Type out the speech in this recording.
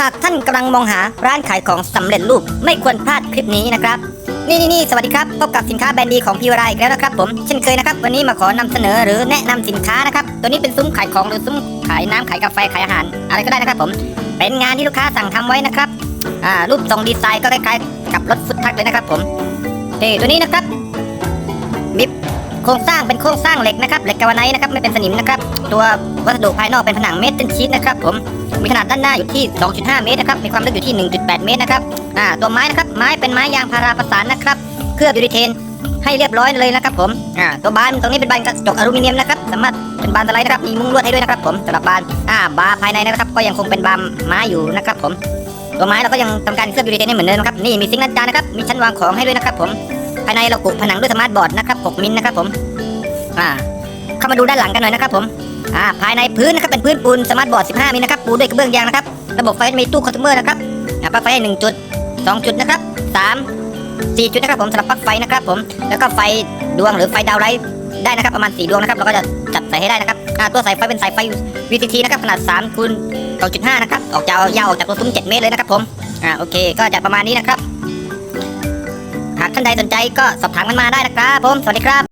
หากท่านกำลังมองหาร้านขายของสำเร็จรูป ไม่ควรพลาดคลิปนี้นะครับ นี่นี่นี่สวัสดีครับพบกับสินค้าแบรนด์ดีของพีวรายอีกแล้วนะครับผมเช่นเคยนะครับ วันนี้มาขอนำเสนอหรือแนะนำสินค้านะครับ ตัวนี้เป็นซุ้มขายของหรือซุ้มขายน้ำขายกาแฟขายอาหาร อะไรก็ได้นะครับผม เป็นงานที่ลูกค้าสั่งทำไว้นะครับอ่ารูปทรงดีไซน์ก็คล้ายๆกับรถฟุตทักเลยนะครับผมนี่ตัวนี้นะครับมีโครงสร้างเป็นโครงสร้างเหล็กนะครับเหล็กกาวาไนนะครับไม่เป็นสนิมนะครับ ตัววัสดุภายนอกเป็นผนังเมทัลชีทนะครับผม มีขนาดด้านหน้าอยู่ที่ 2.5 เมตรนะครับ มีความลึกอยู่ที่ 1.8 เมตรนะครับ อ่า ตัวไม้นะครับ ไม้เป็นไม้ยางพาราประสานนะครับ เคลือบยูริเทนให้เรียบร้อยเลยนะครับผม อ่า ตัวบานตรงนี้เป็นบานกระจกอลูมิเนียมนะครับ สามารถเป็นบานสไลด์นะครับ มีมุ้งลวดให้ด้วยนะครับผมสำหรับบาน อ่า บาภายในนะครับ ก็ยังคงเป็นบานไม้อยู่นะครับผม ตัวไม้เราก็ยังทำการเคลือบยูริเทนให้เหมือนเดิมนะครับ นี่มีซิงค์ล้างจานนะครับ มีชั้นวางของให้ด้วยนะครับ ผม ภายในเรากุผนังด้วยสมาร์ทบอร์ดนะครับ 6 มิลนะครับผม อ่า เข้ามาดูด้านหลังกันหน่อยนะครับผม อ่าภายในพื้นนะครับเป็นพื้นปูนสมาร์ทบอร์ด 15มิลนะครับปูด้วยกระเบื้องยางนะครับ ระบบไฟมีตู้คอน sumer นะครับอ่าปลั๊กไฟให้1จุด2จุดนะครับ3 4จุดนะครับผมสำหรับปลั๊กไฟนะครับผมแล้วก็ไฟดวงหรือไฟดาวไลท์ได้นะครับประมาณ4ดวงนะครับเราก็จะจัดใส่ให้ได้นะครับตัวสายไฟเป็นสายไฟ VCT นะครับขนาด3คูณ2.5นะครับออกยาวยาวออกจากตัวซุ้ม7เมตรเลยนะครับผมอ่าโอเคก็จะประมาณนี้นะครับหากท่านใดสนใจก็สอบถามกันมาได้นะครับผมสวัสดีครับ